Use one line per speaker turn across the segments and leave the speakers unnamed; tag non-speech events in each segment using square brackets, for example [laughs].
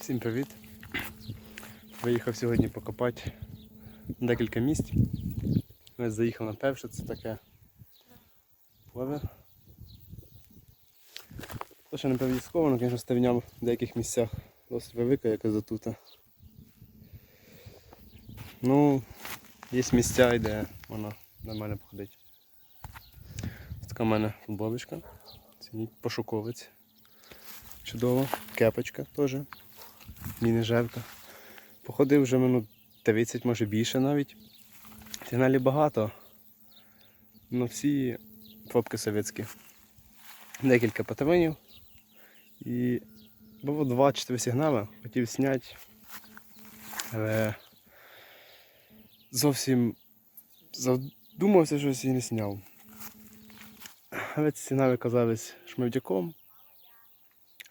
Всім привіт! Виїхав сьогодні покопати декілька місць. Ось заїхав на перше, це таке поле. То, що не обов'язково, звісно, ставня в деяких місцях досить велика, як і затута. Ну, є місця, де вона нормально походить. Ось така в мене футболочка. Пошуковець. Чудово. Кепочка теж. Міні-жерка. Походив вже минут 30, може більше навіть. Сигналів багато. Ну всі фотки совєтські. Декілька патронів. І було два чи три сигнали. Хотів зняти. Але зовсім задумався щось і не зняв. Але ці сигнали казались шмовдяком,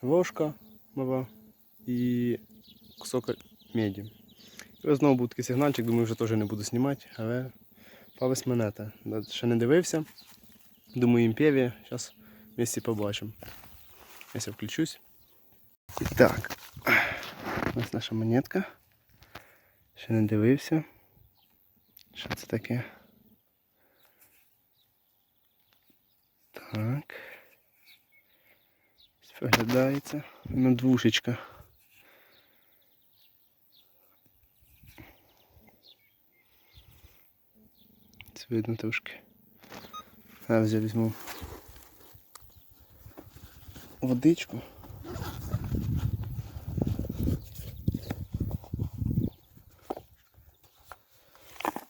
ложка мала і кусок меді. І ось знову був такий сигнальчик, думаю, вже теж не буду знімати, але палець монета. Ще не дивився. Думаю, імперія. Зараз вместе побачимо. Я включусь. І так. Ось наша монетка. Ще не дивився. Що це таке? Так. Виглядається. Ну, двушечка. Видно трошки. Зараз я візьму водичку.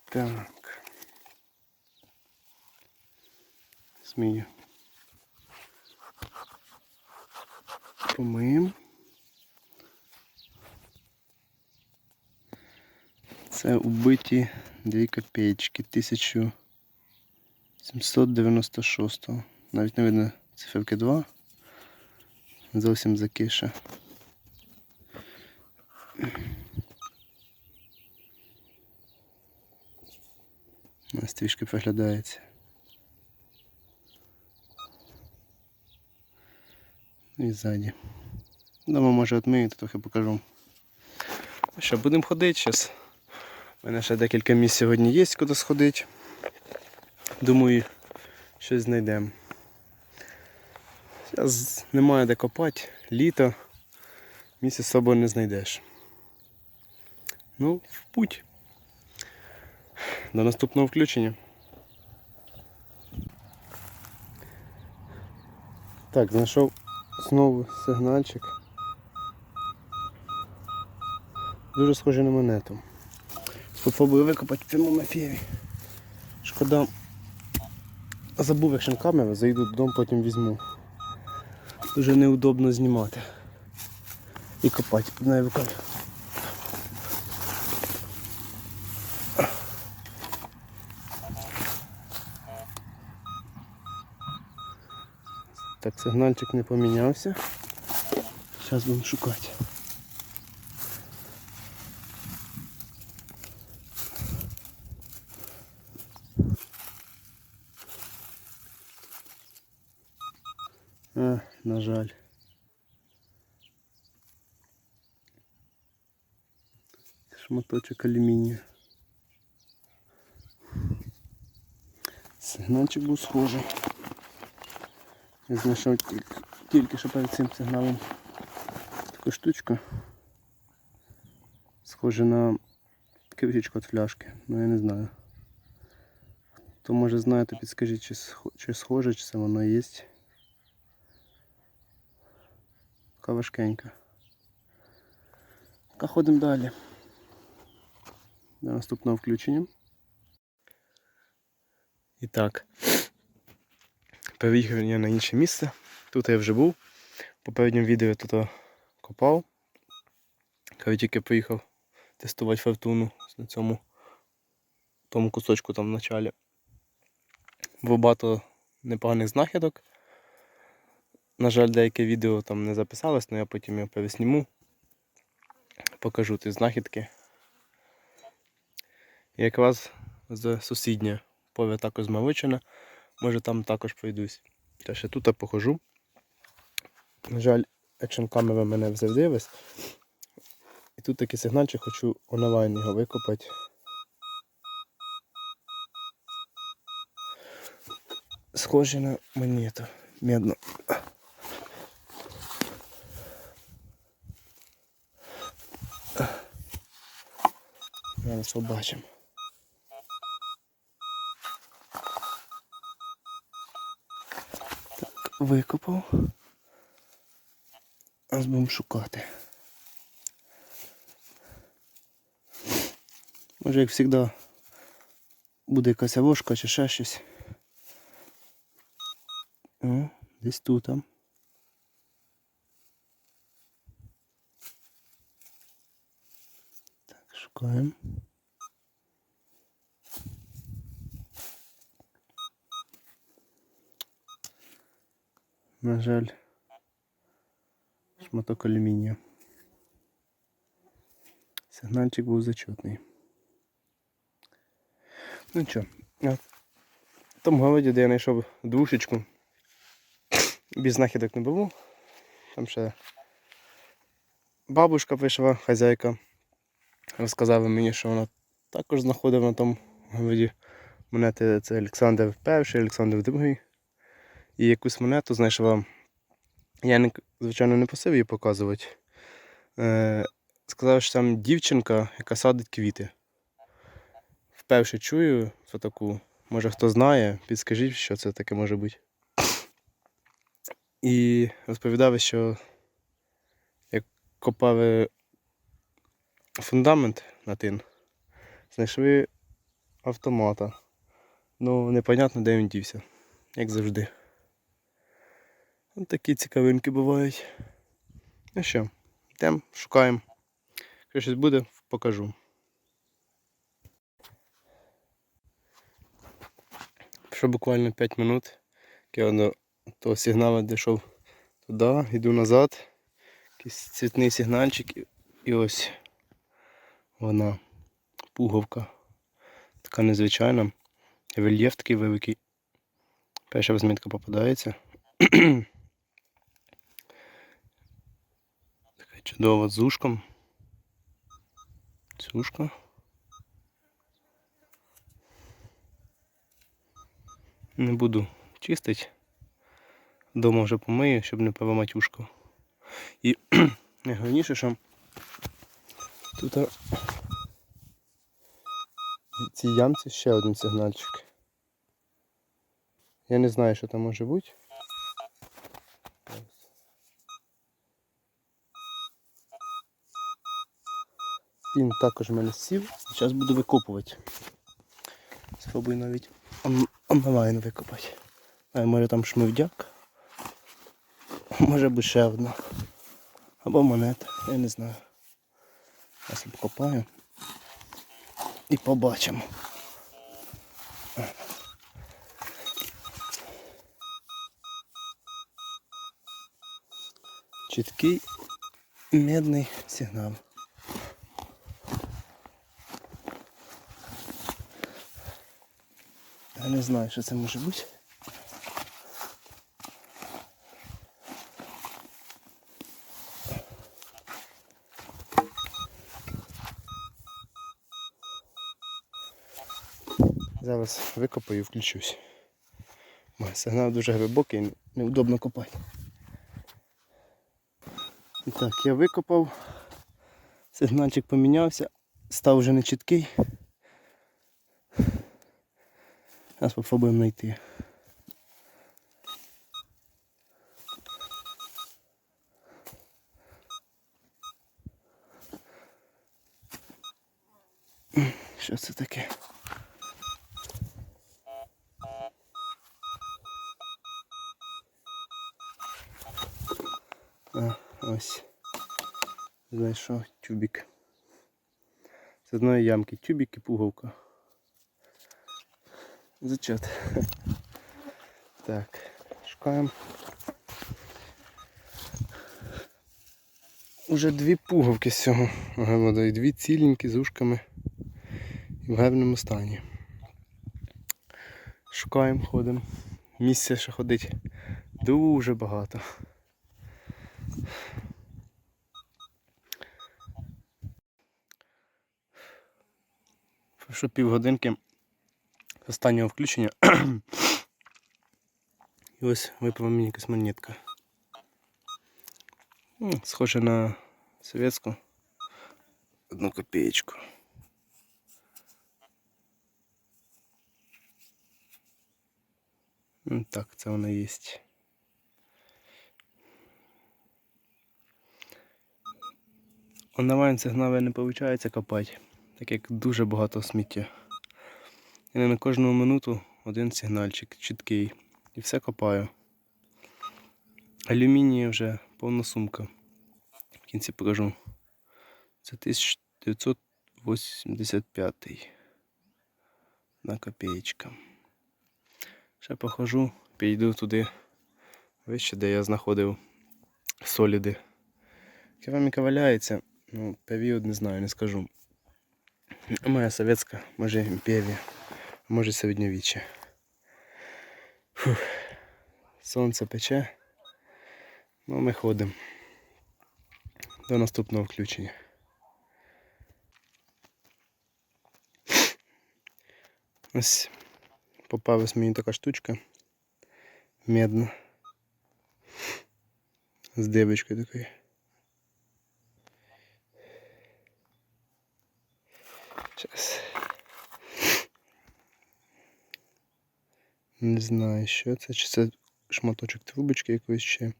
Так. Змію. Помиємо. Це убиті 2 копеечки 1796. Навіть не видно циферки 2. Зовсім закише. Ось трішки проглядається. І ззаді. Дома може то трохи покажу. Що, будемо ходити зараз. У мене ще декілька місць сьогодні є, куди сходити. Думаю, щось знайдемо. Зараз немає де копати, літо, місяць з собою не знайдеш. Ну, в путь. До наступного включення. Так, знайшов знову сигнальчик. Дуже схожий на монету. Спробую викопати в прямому ефірі. Шкода. Забув якщо камеру, зайду додому, потім візьму. Дуже неудобно знімати. І копати під нею руками. Так, сигнальчик не помінявся. Зараз будемо шукати. А, на жаль. Шматочок алюмінію. Сигнальчик був схожий. Я знайшов тільки, тільки що перед цим сигналом таку штучку. Схоже на кришечку від фляжки, ну я не знаю. Хто може знає, то підскажіть, чи схоже, чи це воно є. Така важкенька. Така ходимо далі. До наступного включення. І так. Переїхав я на інше місце. Тут я вже був. В попередньому відео я тут копав. Коли тільки поїхав тестувати фортуну на цьому тому кусочку там в началі. Було багато непоганих знахідок. На жаль, деяке відео там не записалось, але я потім його пересніму. Покажу ті знахідки. І якраз з сусіднє поле також змаличене. Може там також пройдусь. Та ще тут я похожу. На жаль, екшн камера мене взявдилась. І тут такий сигнальчик, хочу онлайн його викопати. Схоже на монету медну. Зараз побачимо. Так, викопав. Зараз будемо шукати. Може, як завжди, буде якась авошка чи ще щось. О, десь тут. там. Шукаємо. На жаль, шматок алюмінія. Сигнальчик був зачетний. Ну що, в тому голоді, де я знайшов душечку, без знахідок не було. Там ще бабушка вийшла, хазяйка, розказала мені, що вона також знаходила на тому голоді монети. Це Олександр І, Олександр II. І якусь монету знайшла. Я, звичайно, не просив її показувати. Е, сказав, що там дівчинка, яка садить квіти. Вперше чую про таку. Може хто знає, підскажіть, що це таке може бути. І розповідали, що як копали фундамент на тин, знайшли автомата. Ну, непонятно, де він дівся, як завжди. Ось такі цікавинки бувають. Ну що, йдемо, шукаємо. Якщо щось буде, покажу. Пройшло буквально 5 минут. Я до того сигналу дійшов туди, йду назад. Якийсь цвітний сигнальчик і ось вона пуговка. Така незвичайна. Рельєф такий великий. Перша розмітка попадається. [clears throat] Така чудова з ушком. Цюшка. Не буду чистити. Дома вже помию, щоб не поламати ушко. І [clears throat] найголовніше, що тут в цій ямці ще один сигнальчик. Я не знаю, що там може бути. Він також в мене сів. Зараз буду викопувати. Спробую навіть он- онлайн викопати. А може там шмивдяк. Може бути ще одна. Або монета, я не знаю. Зараз покопаю. І побачимо. Чіткий медний сигнал. Я не знаю, що це може бути. Зараз викопаю і включусь. Сигнал дуже глибокий, неудобно копати. І так, я викопав, сигнальчик помінявся, став вже не чіткий. Зараз спробуємо знайти. Що це таке? Ось. Знайшов тюбик. З одної ямки тюбик і пуговка. Зачет. [laughs] Так, шукаємо. Уже дві пуговки з цього гемода і дві ціленькі з ушками і в гарному стані. Шукаємо, ходимо. Місця ще ходить дуже багато. Пройшло півгодинки з останнього включення. [clears throat] І ось випала мені якась монетка. Ну, Схоже на совєтську. Одну копеечку. Ну, Так, це вона є. Онлайн сигнали не виходить копати, так як дуже багато сміття. І на кожну минуту один сигнальчик чіткий. І все копаю. Алюмінія вже повна сумка. В кінці покажу. Це 1985. На копеечка. Ще похожу, підійду туди вище, де я знаходив соліди. Кераміка валяється, ну, період не знаю, не скажу. Моя совєтська, може імперія, може середньовіччя. Фух. Сонце пече. Ну, ми ходимо. До наступного включення. Ось попалась мені така штучка. Медна. З дивочкою такою. Не знаю, що це. Чи це шматочок трубочки якоїсь ще.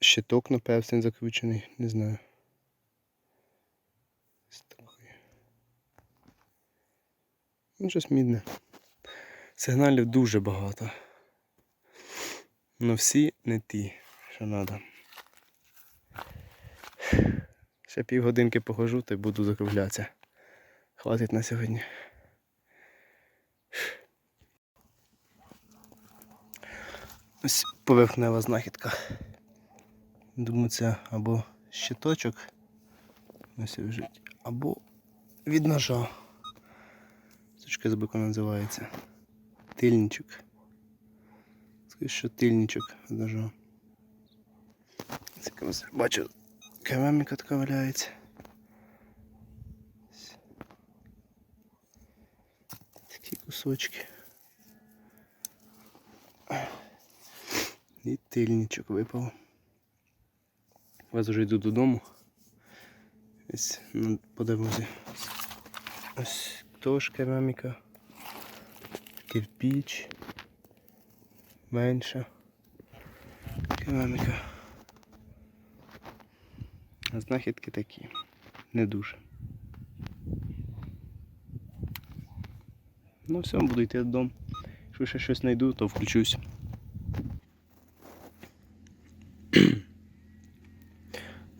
Щиток на перстень закручений, не знаю. Ось. Ну, щось мідне. Сигналів дуже багато. Но всі не ті, що треба. Ще півгодинки похожу, то й буду закруглятися. Хватить на сьогодні. Ось поверхнева знахідка. Думаю, це або щиточок. Ось лежить, або від ножа. Сучка з боку називається. Тильничок. Скажу, що тильничок з ножа. Ось Бачу, кераміка така валяється. Такі кусочки. І тильничок випав. Вас вже йду додому. Ось по дорозі. Ось теж кераміка. Кирпіч. Менша. Кераміка. А знахідки такі. Не дуже. Ну все, буду йти додому. Якщо ще щось знайду, то включусь. [clears throat]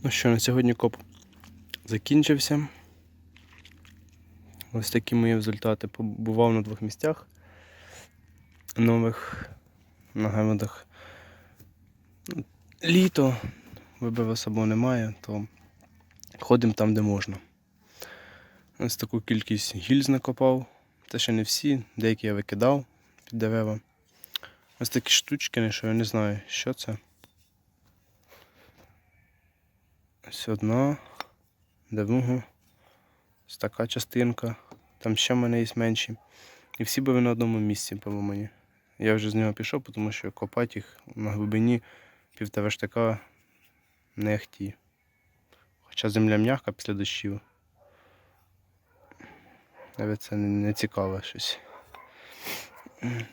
Ну що, на сьогодні коп закінчився. Ось такі мої результати. Побував на двох місцях нових на гемедах. Літо, вибив собою немає, то ходимо там, де можна. Ось таку кількість гільз накопав. Це ще не всі, деякі я викидав під дерева. Ось такі штучки, що я не знаю, що це. Ось одна, друга, ось така частинка. Там ще в мене є менші. І всі були на одному місці, по мені. Я вже з нього пішов, тому що копати їх на глибині півтора штика не ахті. Хоча земля м'яка після дощів. Навіть це не, цікаве щось.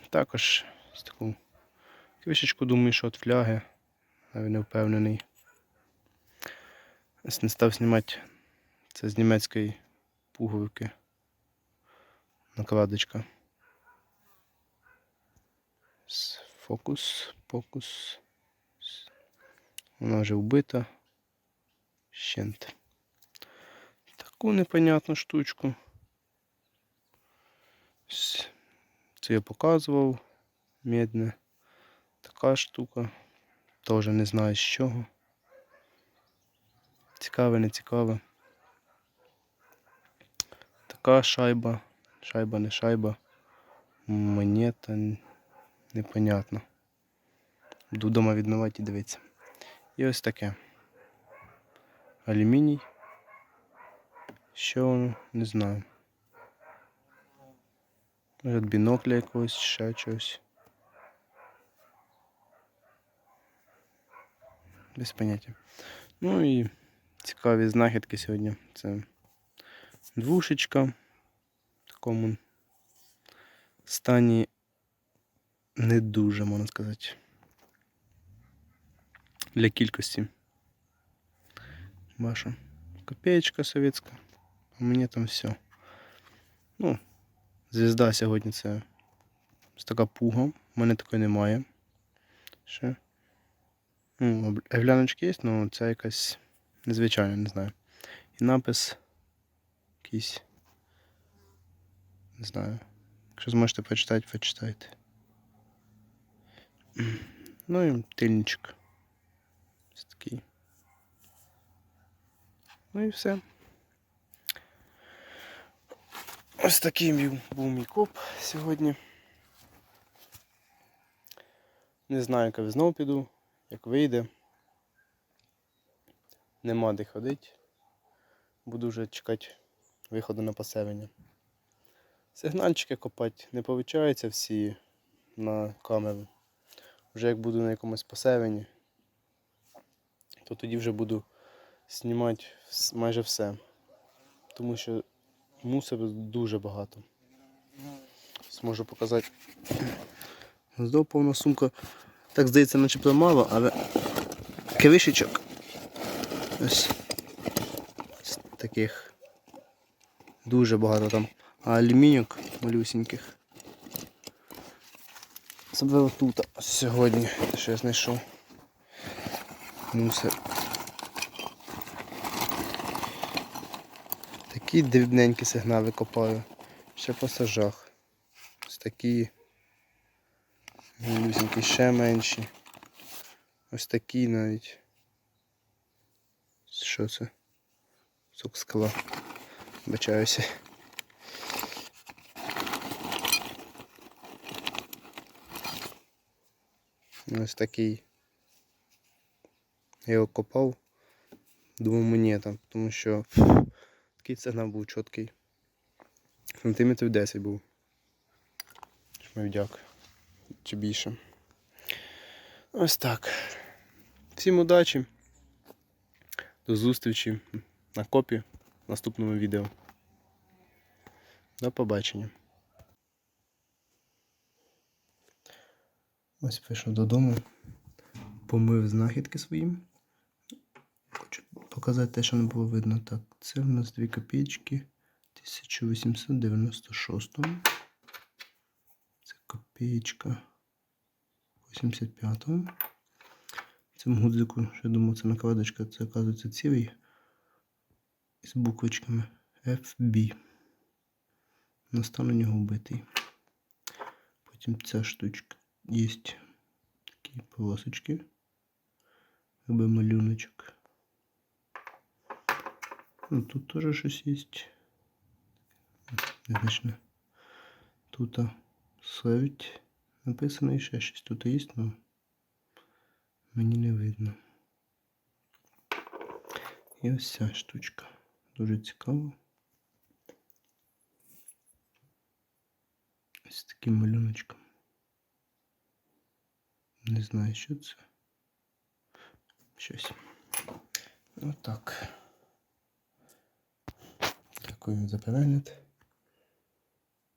Також ось таку квішечку думаю, що від фляги, навіть не впевнений. Не став знімати. Це з німецької пуговики. Накладочка. Фокус, фокус. Вона вже вбита. Щент. Таку непонятну штучку. Ось Це я показував. Медне. Така штука. Теж не знаю з чого. Цікаве, не цікаве. Така шайба. Шайба, не шайба. Монета. Непонятно. Буду вдома відмивати і дивитися. І ось таке. Алюміній. Що не знаю. Від бінокля якогось, ще чогось. Без поняття. Ну і цікаві знахідки сьогодні. Це двушечка в такому стані не дуже, можна сказати. Для кількості. Ваша копеечка совєтська. У мене там все. Ну, звізда сьогодні це ось така пуга. У мене такої немає. Ще. Ну, гляночки є, але ця якась незвичайна, не знаю. І напис якийсь. Не знаю. Якщо зможете почитати, почитайте. Ну і тильничок. Ось такий. Ну і все. Ось такий був мій коп сьогодні. Не знаю, як я знову піду, як вийде. Нема де ходити. Буду вже чекати виходу на поселення. Сигнальчики копати не виходить всі на камеру. Вже як буду на якомусь поселенні, то тоді вже буду знімати майже все. Тому що мусору дуже багато. Зможу показати. Здов повна сумка. Так здається, начебто мало, але кивишечок. Ось таких дуже багато там. А алюміньок малюсеньких. Особливо тут сьогодні, що я знайшов. Мусор. Такі дрібненькі сигнали копаю. Ще по сажах. Ось такі. Малюсенькі, ще менші. Ось такі навіть. Що це? Сок скла. Бачаюся. Ось такий. Я його копав. Думав мені там, тому що такий сигнал був чіткий. Сантиметрів 10 був. Шмовдяк. Чи більше. Ось так. Всім удачі. До зустрічі на копі в наступному відео. До побачення. Ось прийшов додому. Помив знахідки своїм. Показати те, що не було видно. Так, це в нас 2 копійки 1896. Це копійка 85-го. В цьому гудзику, що я думав, це накладочка, це оказується цілий з буквочками FB. Настан у нього вбитий. Потім ця штучка. Є такі полосочки. Якби малюночок. Ну, тут теж щось є. Незначне. Тут совіть написано і ще щось тут є, але мені не видно. І ось ця штучка. Дуже цікаво. Ось таким малюночком. Не знаю, що це. Щось. Отак. Дякую за перегляд.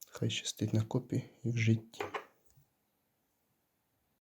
Хай щастить на копі і в житті.